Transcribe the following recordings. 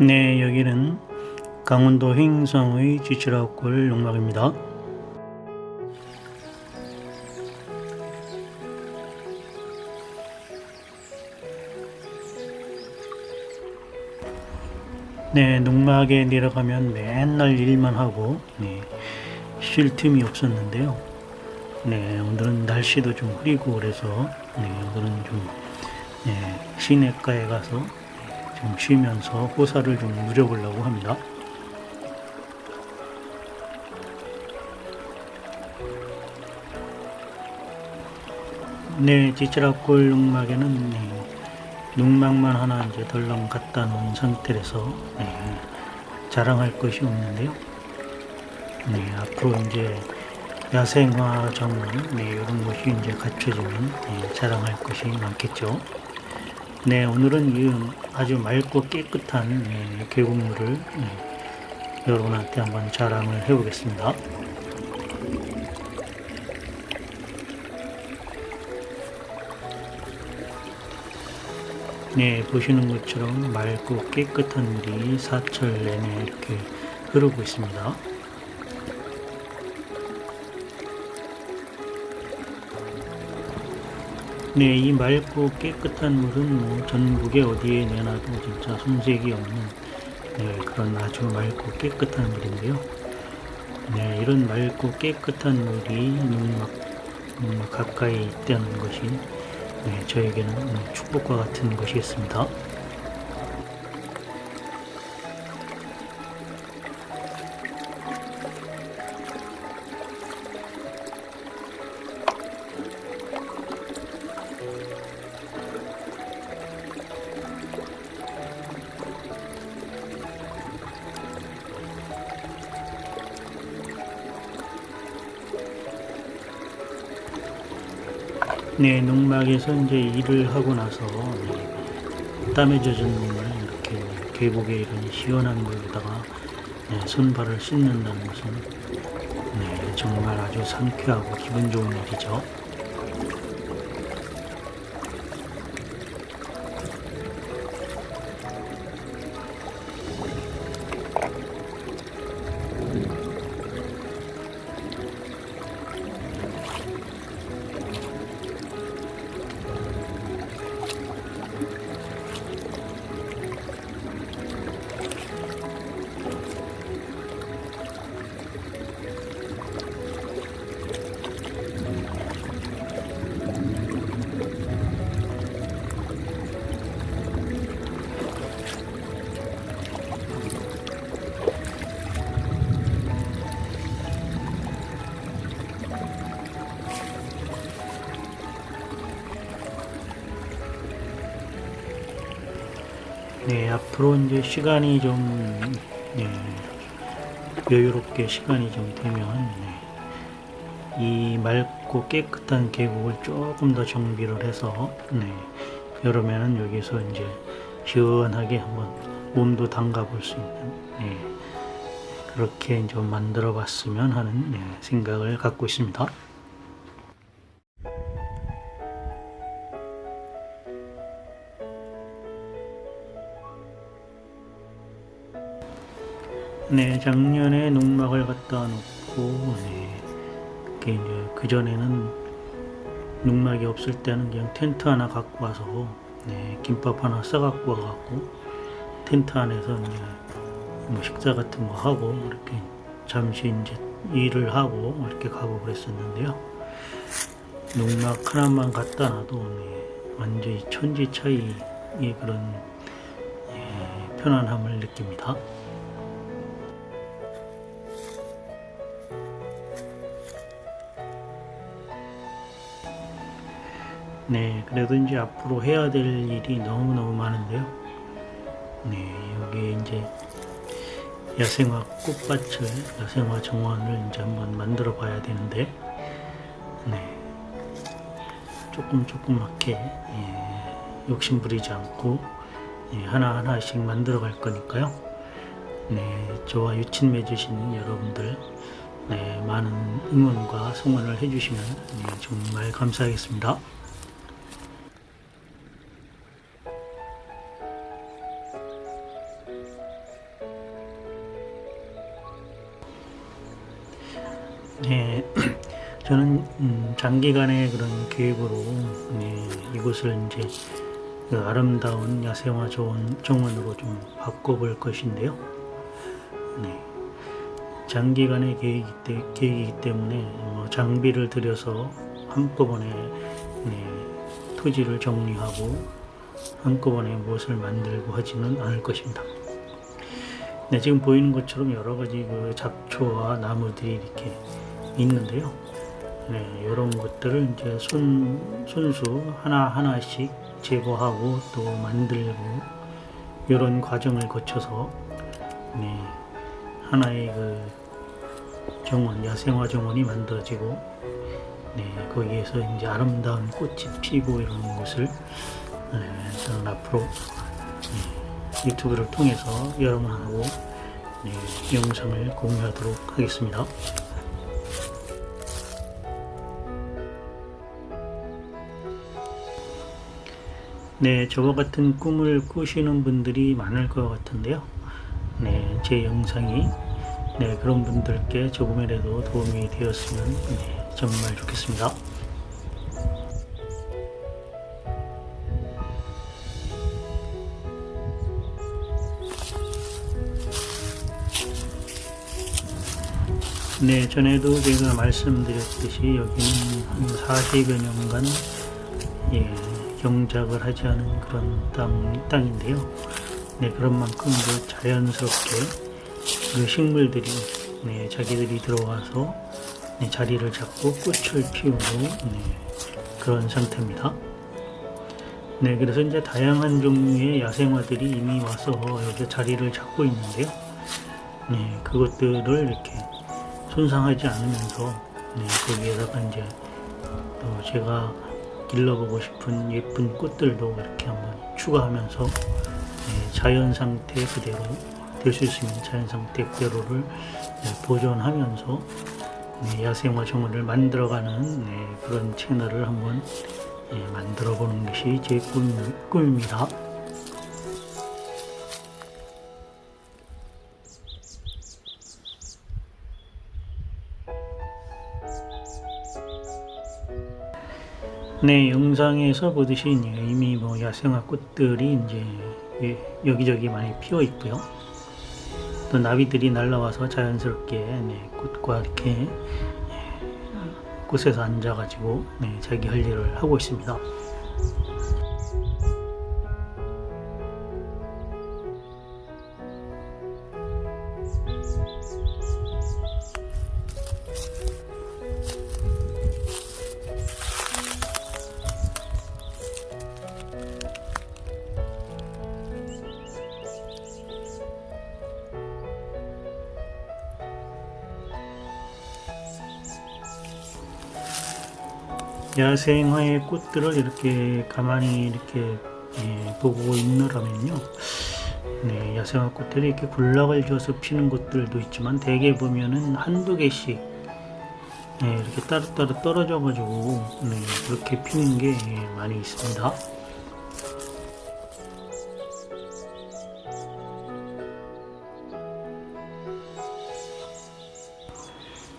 네, 여기는 강원도 횡성의 지치라골 용막입니다. 네, 농막에 내려가면 맨날 일만 하고 네, 쉴 틈이 없었는데요. 네, 오늘은 날씨도 좀 흐리고 그래서 네, 오늘은 좀 네, 시내가에 가서 네, 좀 쉬면서 호사를 좀 누려보려고 합니다. 네, 지치라골 농막에는 네, 농막만 하나 이제 덜렁 갖다 놓은 상태라서 네, 자랑할 것이 없는데요. 네, 앞으로 이제 야생화 정원 네, 이런 것이 이제 갖춰지면 네, 자랑할 것이 많겠죠. 네, 오늘은 이 아주 맑고 깨끗한 네, 계곡물을 네, 여러분한테 한번 자랑을 해보겠습니다. 네, 보시는 것처럼 맑고 깨끗한 물이 사철 내내 이렇게 흐르고 있습니다. 네, 이 맑고 깨끗한 물은 뭐 전국에 어디에 내놔도 진짜 손색이 없는 네, 그런 아주 맑고 깨끗한 물인데요. 네, 이런 맑고 깨끗한 물이 눈막, 눈막 가까이 있다는 것이 네, 저에게는 축복과 같은 것이었습니다. 네, 농막에서 이제 일을 하고 나서 네, 땀에 젖은 몸을 이렇게 계곡에 이런 시원한 물에다가 네, 손발을 씻는다는 것은 네, 정말 아주 상쾌하고 기분 좋은 일이죠. 네, 앞으로 이제 시간이 좀 네, 여유롭게 시간이 좀 되면 네, 이 맑고 깨끗한 계곡을 조금 더 정비를 해서 네, 여름에는 여기서 이제 시원하게 한번 몸도 담가 볼 수 있는 네, 그렇게 좀 만들어 봤으면 하는 네, 생각을 갖고 있습니다. 네, 작년에 농막을 갖다 놓고, 네, 이제 그전에는 농막이 없을 때는 그냥 텐트 하나 갖고 와서, 네, 김밥 하나 싸갖고 와갖고, 텐트 안에서 이제 뭐 식사 같은 거 하고, 이렇게 잠시 이제 일을 하고, 이렇게 가고 그랬었는데요. 농막 하나만 갖다 놔도, 네, 완전히 천지 차이의 그런, 예, 편안함을 느낍니다. 네, 그래도 이제 앞으로 해야 될 일이 너무너무 많은데요. 네, 여기 이제 야생화 꽃밭을, 야생화 정원을 이제 한번 만들어 봐야 되는데, 네, 조금 조그맣게, 예, 욕심 부리지 않고, 예, 하나하나씩 만들어 갈 거니까요. 네, 저와 유친 맺으시는 여러분들, 네, 많은 응원과 성원을 해주시면 네, 정말 감사하겠습니다. 장기간의 그런 계획으로 네, 이곳을 이제 그 아름다운 야생화 정원, 정원으로 좀 바꿔볼 것인데요. 네, 장기간의 계획이기, 때- 계획이기 때문에 뭐 장비를 들여서 한꺼번에 네, 토지를 정리하고 한꺼번에 무엇을 만들고 하지는 않을 것입니다. 네, 지금 보이는 것처럼 여러 가지 그 잡초와 나무들이 이렇게 있는데요. 네, 이런 것들을 이제 손, 손수 하나하나씩 제거하고 또 만들고 이런 과정을 거쳐서 네, 하나의 그 정원, 야생화 정원이 만들어지고 네, 거기에서 이제 아름다운 꽃이 피고 이런 것을 네, 저는 앞으로 네, 유튜브를 통해서 여러분하고 네, 영상을 공유하도록 하겠습니다. 네, 저와 같은 꿈을 꾸시는 분들이 많을 것 같은데요. 네, 제 영상이 네, 그런 분들께 조금이라도 도움이 되었으면 네, 정말 좋겠습니다. 네, 전에도 제가 말씀드렸듯이 여기는 한 40여 년간 예, 경작을 하지 않은 그런 땅, 땅인데요. 네, 그런 만큼 그 자연스럽게 그 식물들이 네, 자기들이 들어와서 네, 자리를 잡고 꽃을 피우고 네, 그런 상태입니다. 네, 그래서 이제 다양한 종류의 야생화들이 이미 와서 여기 자리를 잡고 있는데요. 네, 그것들을 이렇게 손상하지 않으면서 네, 거기에다가 이제 또 제가 길러보고 싶은 예쁜 꽃들도 이렇게 한번 추가하면서 네, 자연 상태 그대로 될 수 있으면 자연 상태 그대로를 네, 보존하면서 네, 야생화 정원을 만들어가는 네, 그런 채널을 한번 네, 만들어 보는 것이 제 꿈, 꿈입니다. 네, 영상에서 보듯이 이미 뭐 야생화 꽃들이 이제 예, 여기저기 많이 피어 있고요. 또 나비들이 날라와서 자연스럽게 네, 꽃과 이렇게 예, 꽃에서 앉아가지고 네, 자기 할 일을 하고 있습니다. 야생화의 꽃들을 이렇게 가만히 이렇게 예, 보고 있느라면요. 네, 야생화 꽃들이 이렇게 군락을 지어서 피는 곳들도 있지만 대개 보면은 한두 개씩 네, 이렇게 따로따로 떨어져 가지고 네, 그렇게 피는 게 예, 많이 있습니다.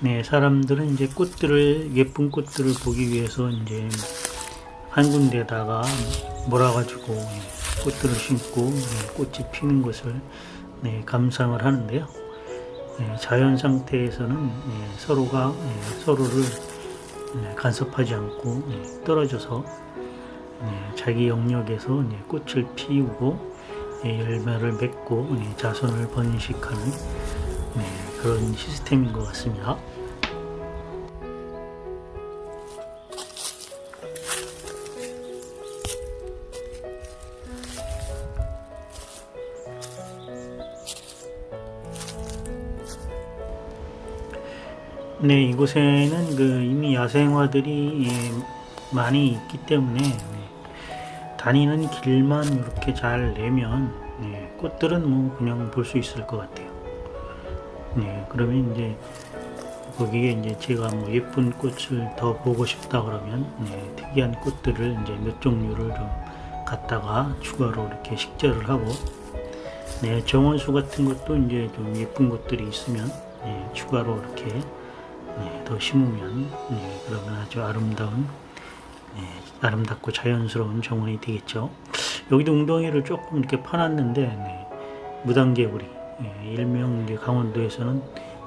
네, 사람들은 이제 꽃들을 예쁜 꽃들을 보기 위해서 이제 한 군데다가 몰아가지고 예, 꽃들을 심고 예, 꽃이 피는 것을 네, 감상을 하는데요. 예, 자연 상태에서는 예, 서로가 예, 서로를 예, 간섭하지 않고 예, 떨어져서 예, 자기 영역에서 예, 꽃을 피우고 예, 열매를 맺고 예, 자손을 번식하는 네, 그런 시스템인 것 같습니다. 네, 이곳에는 그 이미 야생화들이 예, 많이 있기 때문에 네, 다니는 길만 이렇게 잘 내면 네, 꽃들은 뭐 그냥 볼 수 있을 것 같아요. 네, 그러면 이제 거기에 이제 제가 뭐 예쁜 꽃을 더 보고 싶다 그러면 네, 특이한 꽃들을 이제 몇 종류를 좀 갖다가 추가로 이렇게 식재를 하고 네, 정원수 같은 것도 이제 좀 예쁜 것들이 있으면 네, 추가로 이렇게 네, 더 심으면 네, 그러면 아주 아름다운 네, 아름답고 자연스러운 정원이 되겠죠. 여기도 웅덩이를 조금 이렇게 파놨는데 네, 무단개구리 예, 일명 이제 강원도에서는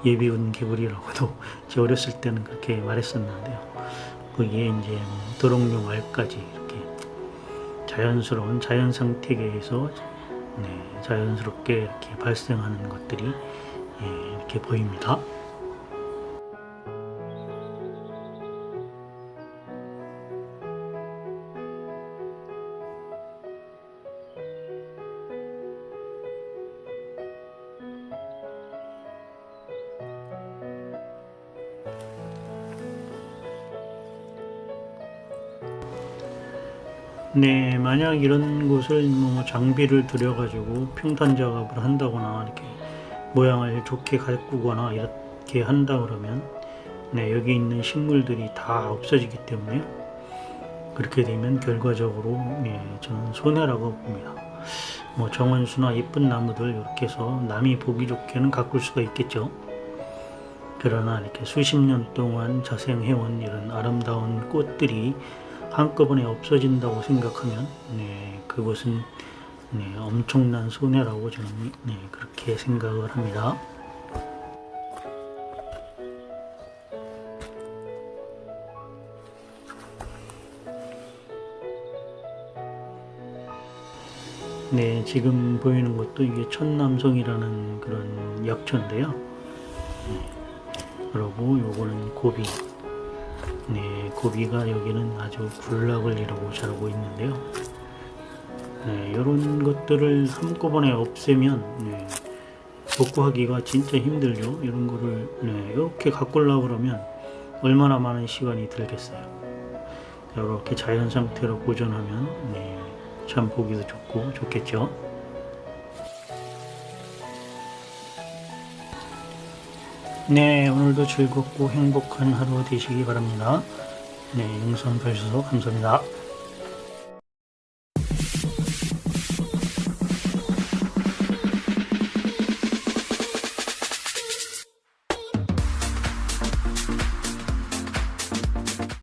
예비운 개구리라고도 제 어렸을 때는 그렇게 말했었는데요. 거기에 이제 뭐 도롱뇽 알까지 이렇게 자연스러운 자연 상태계에서 네, 자연스럽게 이렇게 발생하는 것들이 예, 이렇게 보입니다. 네, 만약 이런 곳을 뭐 장비를 들여 가지고 평탄 작업을 한다거나 이렇게 모양을 좋게 가꾸거나 이렇게 한다 그러면 네, 여기 있는 식물들이 다 없어지기 때문에 그렇게 되면 결과적으로 네, 저는 손해라고 봅니다. 뭐 정원수나 예쁜 나무들 이렇게 해서 남이 보기 좋게는 가꿀 수가 있겠죠. 그러나 이렇게 수십 년 동안 자생해온 이런 아름다운 꽃들이 한꺼번에 없어진다고 생각하면 네, 그것은 네, 엄청난 손해라고 저는 네, 그렇게 생각을 합니다. 네, 지금 보이는 것도 이게 천남성이라는 그런 약초인데요. 네, 그리고 요거는 고비. 네, 고비가 여기는 아주 군락을 이루고 자라고 있는데요. 네, 이런 것들을 한꺼번에 없애면 네, 복구하기가 진짜 힘들죠. 이런 거를 네, 이렇게 가꾸려고 그러면 얼마나 많은 시간이 들겠어요. 이렇게 자연 상태로 보존하면 네, 참 보기도 좋고 좋겠죠. 네, 오늘도 즐겁고 행복한 하루 되시기 바랍니다. 네, 봐주셔서 감사합니다.